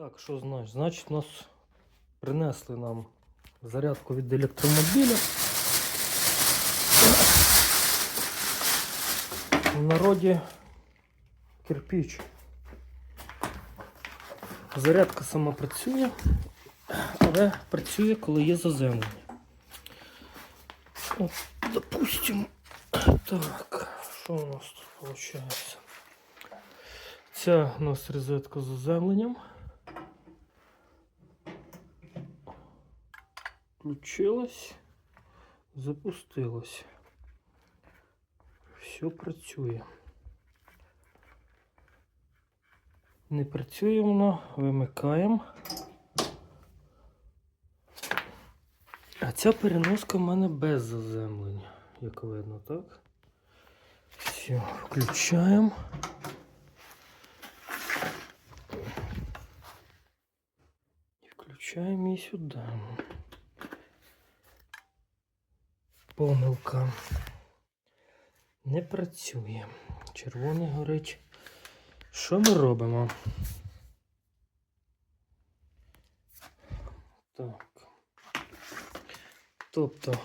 Так, що знаєш? Значить, нас принесли нам зарядку від електромобіля. В народі кирпіч. Зарядка сама працює, але працює, коли є заземлення. От, допустим, так, що у нас тут виходить? Ця у нас розетка з заземленням. Включилась, запустилась. Все працює. Не працює воно, вимикаємо. А ця переноска в мене без заземлення, як видно, так? Все, включаємо. І включаємо її сюди. Помилка. Не працює. Червоний горить. Що ми робимо? Так. Тобто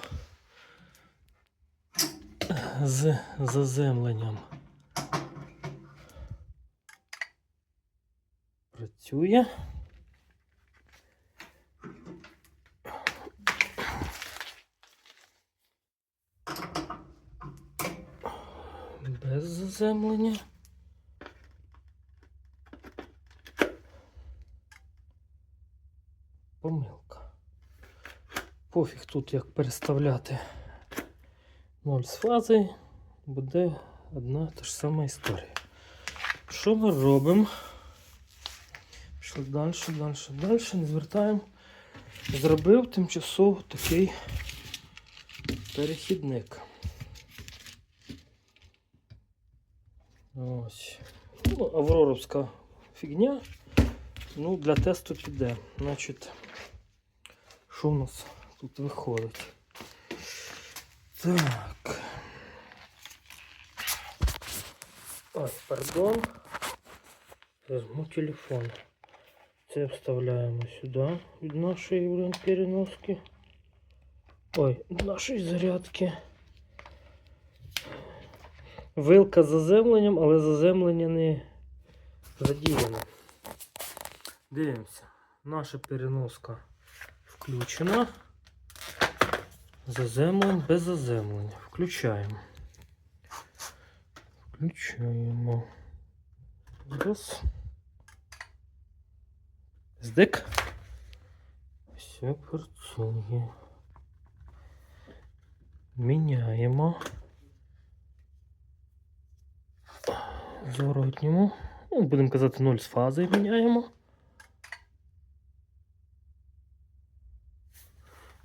з заземленням працює. Без заземлення. Помилка. Пофіг тут як переставляти ноль з фази, буде одна та ж сама історія. Що ми робимо? Пішли далі, далі, далі, не звертаємо. Зробив тимчасово такий перехідник. Ось. Ну, авроровська фігня. Ну, для тесту піде. Значить, що у нас тут виходить? Так. Ой, пардон. Возьму телефон. Це вставляємо сюди від нашої блин, переноски. Ой, від нашої зарядки. Вилка з заземленням, але заземлення не задіяне. Дивимося. Наша переноска включена. Заземлень без заземлення. Включаємо. Включаємо. Раз. Здик. Все працює. Міняємо. Зворотньому. Ну, будемо казати 0 з фази міняємо.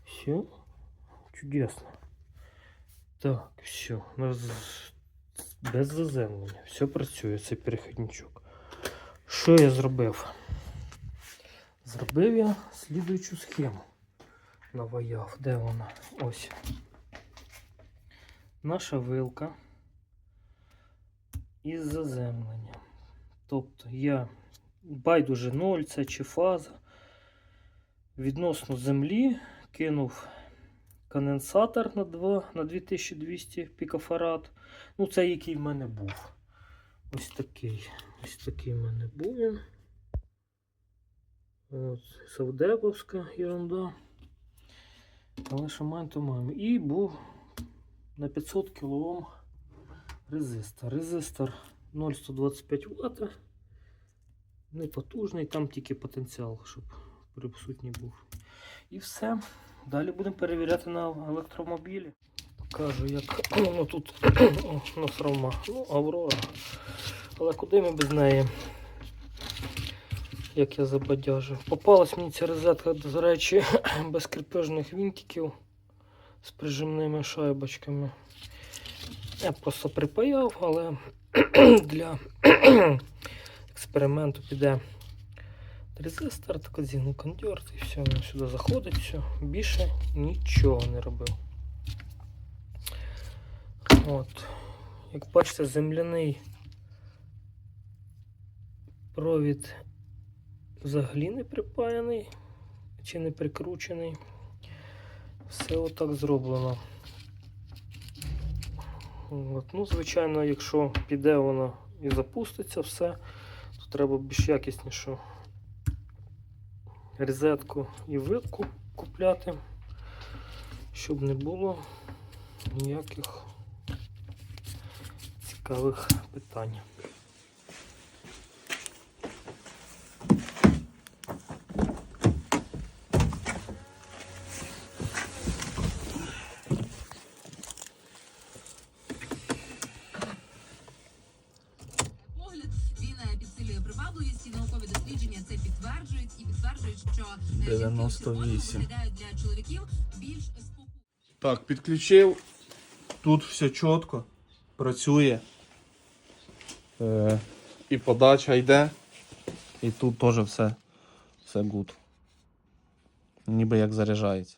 Все. Чудесно. Так, все. У нас без заземлення. Все працює, цей перехідничок. Що я зробив? Зробив я слідуючу схему. Наваяв. Де вона? Ось. Наша вилка із заземленням. Тобто я байдуже 0 це чи фаза. Відносно землі кинув конденсатор на 2 на 2200 пікофарад. Ну, це який в мене був. Ось такий. Ось такий в мене був він. От, Савдеповська ерунда. Але що маємо, то маємо. І був на 500 кОм резистор. Резистор 0,125 Вт. Не потужний, там тільки потенціал, щоб присутній був. І все. Далі будемо перевіряти на електромобілі. Покажу, як воно тут О, у. Ну, Аврора. Але куди ми без неї? Як я забадяжив. Попалась мені ця розетка, до речі, без кріпежних вінтиків з прижимними шайбочками. Я просто припаяв, але для експерименту піде резистор, казіну кондьор, і все, воно сюди заходить, все. Більше нічого не робив. От. Як бачите, земляний провід взагалі не припаяний чи не прикручений. Все отак зроблено. От. Ну, звичайно, якщо піде воно і запуститься все, то треба більш якіснішу розетку і вилку купляти, щоб не було ніяких цікавих питань. 98. червоному виглядають для чоловіків більш спокійно. Так, підключив. Тут все чітко. Працює. Е, і подача йде. І тут теж все, все гуд. Ніби як заряджається.